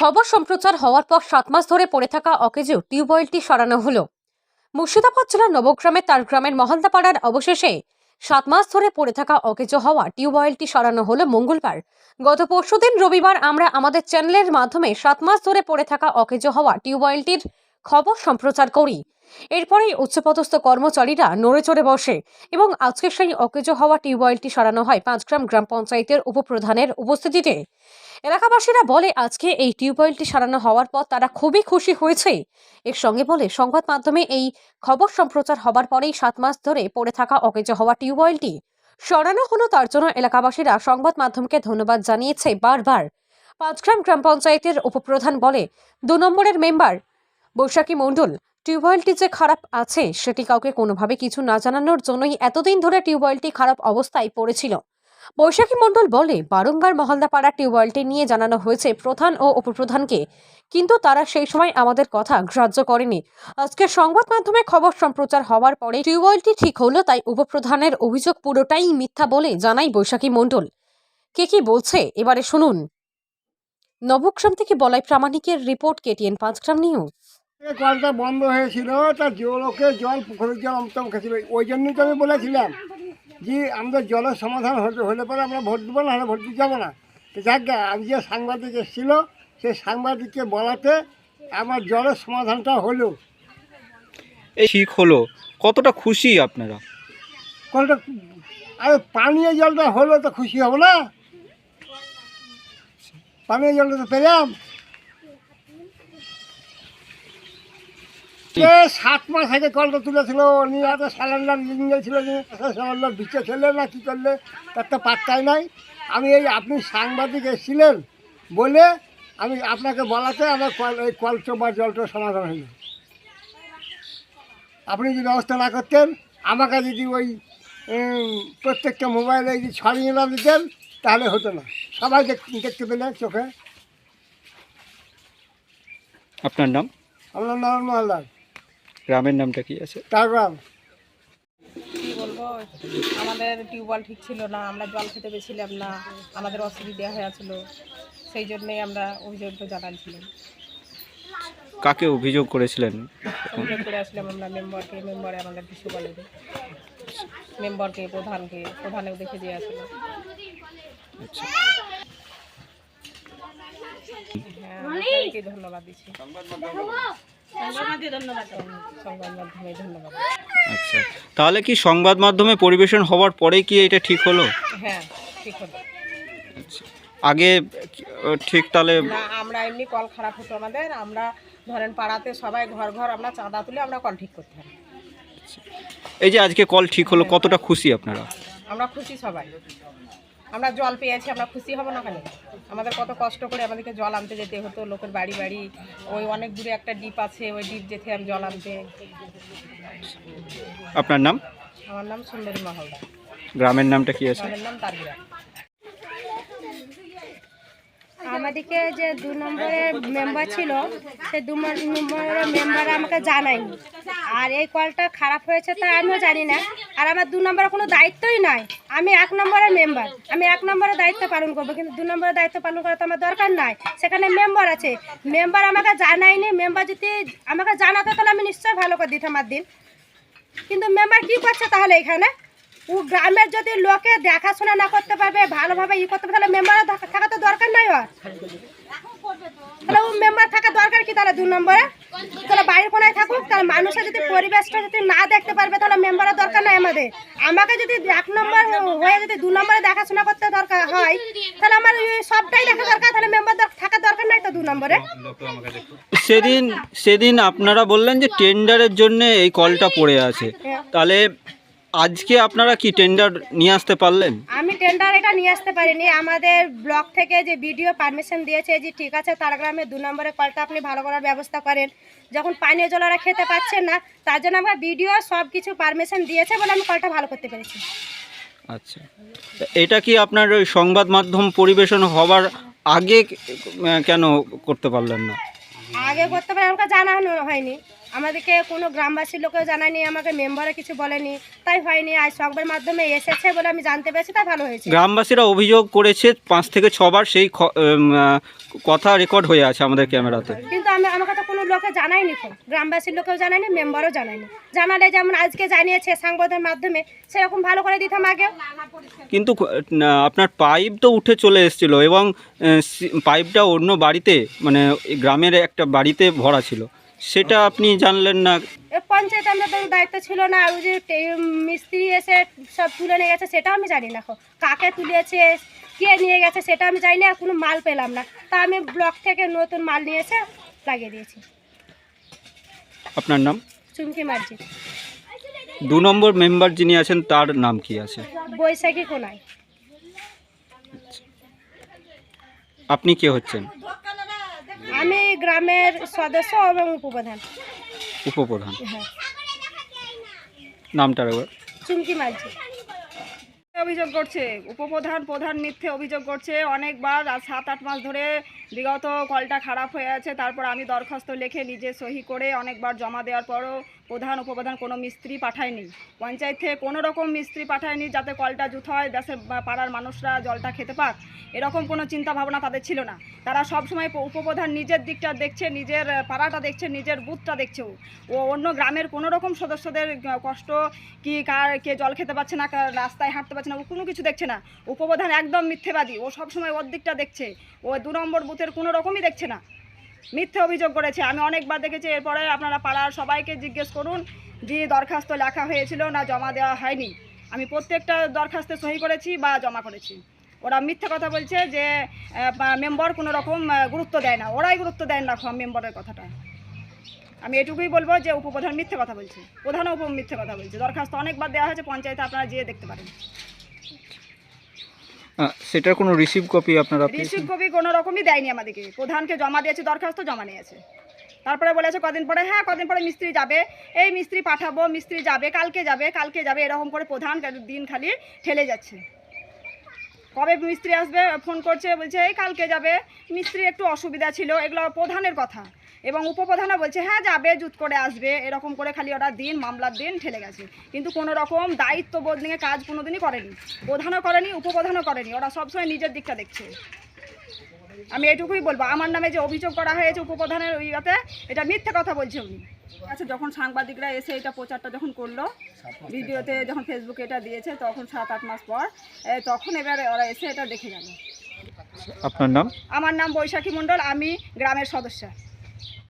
খবর সম্প্রচার হওয়ার পর সাত মাস ধরে পড়ে থাকা অকেজো টিউবওয়েলটি সরানো হলো। মুর্শিদাবাদ জেলার নবগ্রামের তার গ্রামের মহালদাপাড়ার অবশেষে সাত মাস ধরে পড়ে থাকা অকেজো হওয়া টিউবওয়েলটি সরানো হলো মঙ্গলবার। গত পরশুদিন রবিবার আমরা আমাদের চ্যানেলের মাধ্যমে সাত মাস ধরে পড়ে থাকা অকেজো হওয়া টিউবওয়েলটির খবর সম্প্রচার করি। এরপরেই উচ্চপদস্থ কর্মচারীরা নড়ে চড়ে বসে এবং আজকে সেই অকেজো হওয়া টিউবওয়েলটি সরানো হয় পাঁচগ্রাম গ্রাম পঞ্চায়েতের উপপ্রধানের উপস্থিতিতে। এলাকাবাসীরা বলে, আজকে এই টিউবওয়েলটি সারানো হওয়ার পর তারা খুবই খুশি হয়েছে। এর সঙ্গে বলে, সংবাদ মাধ্যমে এই খবর সম্প্রচার হবার পরেই সাত মাস ধরে পড়ে থাকা অকেজো হওয়া টিউবওয়েলটি সরানো হলো তার জন্য এলাকাবাসীরা সংবাদ মাধ্যমকে ধন্যবাদ জানিয়েছে বারবার। পাঁচগ্রাম গ্রাম পঞ্চায়েতের উপপ্রধান বলে, দু নম্বরের মেম্বার বৈশাখী মণ্ডল, টিউবওয়েলটি যে খারাপ আছে সেটি কাউকে কোনোভাবে কিছু না জানানোর জন্যই এতদিন ধরে টিউবওয়েলটি খারাপ অবস্থায় পড়েছিল। বৈশাখী মণ্ডল বলে, বারংবার মহল্লাপাড়া টিউবওয়েলটি নিয়ে জানানো হয়েছে প্রধান ও উপপ্রধানকে, কিন্তু তারা সেই সময় আমাদের কথা গ্রাহ্য করেনি। আজকে সংবাদ মাধ্যমে খবর সম্প্রচার হওয়ার পরে টিউবওয়েলটি ঠিক হলো, তাই উপপ্রধানের অভিযোগ পুরোটাই মিথ্যা বলে জানাই বৈশাখী মণ্ডল। কে কি বলছে? এবারে শুনুন। নবগ্রাম থেকে বলাই প্রামাণিকের রিপোর্ট কেটিএন পাঁচগ্রাম নিউজ। কলটা বন্ধ হয়েছিল তা জলকে জল পুকুরের জল অমতম খেয়েছিল ওই জন্যই তো আমি বলেছিলাম যে আমাদের জলের সমাধান হতে হলে পরে আমরা ভোট দেবো না হলে ভোট দিতে যাব না। তো যাক গে, আজ যে সাংবাদিক এসেছিল সেই সাংবাদিককে বলাতে আমার জলের সমাধানটা হলো। এই ঠিক হলো। কতটা খুশি আপনারা? কলটা আরে পানীয় জলটা হলো তো খুশি হব না? পানীয় জলটা তো পেলাম। সাত মাস আগে কলটা তুলেছিল স্যালেন্ডার বিচে খেলে না কী করলে? তার তো পাত্তাই নাই। আমি এই আপনি সাংবাদিক এসেছিলেন বলে আমি আপনাকে বলাতে আমার কল এই কলটো বা জলটো সমাধান হইল আপনি যদি ব্যবস্থা না করতেন আমাকে যদি ওই প্রত্যেকটা মোবাইলে যদি ছড়িয়ে না দিতেন তাহলে হতো না। সবাই দেখ- দেখতে পেলে চোখে। আপনার নাম? আমার নাম মালদার গ্রামের নামটা কি আছে? তারগ্রাম কি বলব? আমাদের টিউবওয়েল ঠিক ছিল না আমরা জল খেতে পেয়েছিলাম না আমাদের অসুবিধা হয়েছিল সেই জন্যই আমরা অভিযোগটা জানাচ্ছিলাম কাকে অভিযোগ করেছিলেন? অভিযোগ করে আসলাম আমরা মেম্বারকে মেম্বারে আমাদের কিছু বলেনি। মেম্বারকে প্রধানকে প্রধানেও দেখে দিয়ে আসলো। আচ্ছা। হ্যাঁ ধন্যবাদ দিচ্ছি। আচ্ছা তাহলে কি সংবাদ মাধ্যমে পরিবেশন হওয়ার পরে কি এটা ঠিক হলো? হ্যাঁ ঠিক হলো। আচ্ছা আগে ঠিক তাহলে আমরা এমনি কল খারাপ হতো আমাদের। আমরা ধরেন পাড়াতে সবাই ঘর ঘর আমরা চাঁদা তুলে আমরা কল ঠিক করতাম। এই যে আজকে কল ঠিক হলো কতটা খুশি আপনারা? আমরা খুশি সবাই। আমরা জল পেয়েছি আমরা খুশি হব না কেন? আমাদের কত কষ্ট করে আমাদেরকে জল আনতে যেতে হতো লোকের বাড়ি বাড়ি। ওই অনেক দূরে একটা ডিপ আছে ওই ডিপ যেতে আমি জল আনতে। আপনার নাম? আমার নাম সুন্দরী মহল। গ্রামের নামটা কি আছে? গ্রামের নাম তারবিরা আমাদেরকে যে দু নম্বরের মেম্বার ছিল, সে দু নম্বরের মেম্বার আমাকে জানায়নি। আর এই কলটা খারাপ হয়েছে তা আমিও জানি না। আর আমার দু নম্বরের কোনো দায়িত্বই নাই। আমি এক নম্বরের মেম্বার আমি এক নম্বরের দায়িত্ব পালন করব। কিন্তু দু নম্বরের দায়িত্ব পালন করা তো আমার দরকার নাই। সেখানে মেম্বার আছে। মেম্বার আমাকে জানায়নি। মেম্বার যদি আমাকে জানাতো, তাহলে আমি নিশ্চয়ই ভালো করে দিতাম আর দিন। কিন্তু মেম্বার কি করছে তাহলে এখানে? ও গ্রামের যদি লোকে দেখাশোনা না করতে পারবে ভালোভাবে ই করতে পারবে তাহলে মেম্বার থাকা তো দরকার নাই ওর। তাহলে ও মেম্বার থাকা দরকার কি তাহলে দু নম্বরে? তাহলে বাড়ির কোনায় থাকুক তাহলে মানুষের যদি পরিবেশটা যদি না দেখতে পারবে তাহলে মেম্বারের দরকার নাই আমাদের। আমাকে যদি এক নম্বর হয়ে যদি দু নম্বরে দেখাশোনা করতে দরকার হয় তাহলে আমার সবটাই দেখা দরকার তাহলে মেম্বার থাকা দরকার নাই তো দু নম্বরে? সেদিন সেদিন আপনারা বললেন যে টেন্ডারের জন্য এই কলটা পড়ে আছে। তাহলে আজকে আপনারা কি টেন্ডার নিয়ে আসতে পারলেন? আমি টেন্ডার এটা নিয়ে আসতে পারিনি। আমাদের ব্লক থেকে যে ভিডিও পারমিশন দিয়েছে যে ঠিক আছে তার গ্রামে দু নম্বরে কলটা আপনি ভালো করার ব্যবস্থা করেন। যখন পানীয় জল ওরা খেতে পাচ্ছেন না তার জন্য আমরা ভিডিও সব কিছু পারমিশন দিয়েছে বলে আমি কলটা ভালো করতে পেরেছি। আচ্ছা। এটা কি আপনার ওই সংবাদ মাধ্যম পরিবেশন হবার আগে কেন করতে পারলেন না? আগে করতে পারে আমাকে জানানো হয়নি। আমাদেরকে কোনো গ্রামবাসীর লোকেও জানায়নি আমাকে মেম্বারও কিছু বলেনি তাই হয়নি। আজ সংবাদের মাধ্যমে এসেছে বলে আমি জানতে পেরেছি তাই ভালো হয়েছে। গ্রামবাসীরা অভিযোগ করেছে পাঁচ থেকে ছবার সেই খ- উম, আহ, কথা রেকর্ড হয়ে আছে আমাদের ক্যামেরাতে। কিন্তু আমি আমাকে তো কোনো লোকে জানায়নি তো? গ্রামবাসীর লোকেও জানায়নি মেম্বারও জানায়নি। জানালে যেমন আজকে জানিয়েছে সংবাদের মাধ্যমে সেরকম ভালো করে দিতাম আগেও। কিন্তু ক- না, আপনার পাইপ তো উঠে চলে এসেছিল এবং আহ, সি- পাইপটা অন্য বাড়িতে মানে এই গ্রামের একটা বাড়িতে ভরা ছিল। সেটা আপনি জানলেন না। এ পঞ্চায়েত আমরা তো দায়িত্ব ছিল না আর ওই যে টে- মিস্ত্রি এসে সব তুলে নিয়ে গেছে সেটাও আমি জানি না। এখন। কাকে তুলেছে কে নিয়ে গেছে সেটা আমি জানি না আর কোনো মাল পেলাম না। তা আমি ব্লক থেকে নতুন মাল নিয়ে এসে লাগিয়ে দিয়েছি। আপনার নাম? চুমকি মারছি দু নম্বর মেম্বার যিনি আছেন তার নাম কি আছে? বৈশাখী কোনায় আপনি কে হচ্ছেন? আমি গ্রামের সদস্য এবং উপপ্রধান। উপপ্রধান। হ্যাঁ। নামটা একবার চুমকি মাঝি। অভিযোগ করছে উপপ্রধান প্রধান মিথ্যে অভিযোগ করছে। অনেকবার সাত আট মাস ধরে বিগত কলটা খারাপ হয়ে আছে, তারপর আমি দরখাস্ত লিখে নিজে সহি করে অনেকবার জমা দেওয়ার পরও প্রধান, উপপ্রধান কোনো মিস্ত্রি পাঠায়নি। পঞ্চায়েত থেকে কোনো রকম মিস্ত্রি পাঠায়নি যাতে কলটা জুত হয় দেশের পাড়ার মানুষরা জলটা খেতে পাক। এরকম কোনো চিন্তা ভাবনা তাদের ছিল না। তারা সবসময় উপপ্রধান নিজের দিকটা দেখছে, নিজের পাড়াটা দেখছে, নিজের বুথটা দেখছে ও। অন্য গ্রামের কোনো রকম সদস্যদের কষ্ট কি, কার, কে জল খেতে পারছে না, কার, রাস্তায় হাঁটতে পারছে না, ও কোনো কিছু দেখছে না। উপপ্রধান একদম মিথ্যেবাদী। ও সবসময় ওর দিকটা দেখছে। ও দু নম্বর বুথের কোনো রকমই দেখছে না। মিথ্যে অভিযোগ করেছে। আমি অনেকবার দেখেছি, এরপরে আপনারা পাড়ার সবাইকে জিজ্ঞেস করুন যে দরখাস্ত লেখা হয়েছিল না জমা দেওয়া হয়নি। আমি প্রত্যেকটা দরখাস্তে সহি করেছি বা জমা করেছি। ওরা মিথ্যে কথা বলছে যে মেম্বার কোনো রকম গুরুত্ব দেয় না। ওরাই গুরুত্ব দেয় না মেম্বারের কথাটা। আমি এটুকুই বলব যে উপপ্রধান মিথ্যে কথা বলছে। প্রধান উপ মিথ্যে কথা বলছে। দরখাস্ত অনেকবার দেওয়া হয়েছে, পঞ্চায়েতে আপনারা যেয়ে দেখতে পারেন। সেটার কোনো রিসিভ কপি আপনারা রিসিভ কপি কোনো রকমই দেয়নি আমাদেরকে। প্রধানকে জমা দিয়েছে দরখাস্ত জমা নিয়েছে। তারপরে বলেছে কদিন পরে হ্যাঁ কদিন পরে মিস্ত্রি যাবে। এই মিস্ত্রি পাঠাবো মিস্ত্রি যাবে কালকে যাবে কালকে যাবে এরকম করে প্রধান দিন খালি ঠেলে যাচ্ছে। কবে মিস্ত্রি আসবে ফোন করছে বলছে এই কালকে যাবে। মিস্ত্রি একটু অসুবিধা ছিল এগুলো প্রধানের কথা। এবং উপপ্রধানও বলছে হ্যাঁ যাবে জুত করে আসবে। এরকম করে খালি ওরা দিন মামলার দিন ঠেলে গেছে। কিন্তু কোনো রকম দায়িত্ববোধ নিয়ে কাজ কোনো দিনই করেনি। প্রধানও করেনি উপপ্রধানও করেনি। ওরা সবসময় নিজের দিকটা দেখছে। আমি এটুকুই বলব আমার নামে যে অভিযোগ করা হয়েছে উপপ্রধানের ওই ইয়েতে এটা মিথ্যে কথা বলছে উনি। আচ্ছা যখন সাংবাদিকরা এসে এটা প্রচারটা যখন করল ভিডিওতে যখন ফেসবুকে এটা দিয়েছে তখন সাত আট মাস পর তখন এবার ওরা এসে এটা দেখে গেল। আপনার নাম? আমার নাম বৈশাখী মণ্ডল আমি গ্রামের সদস্য।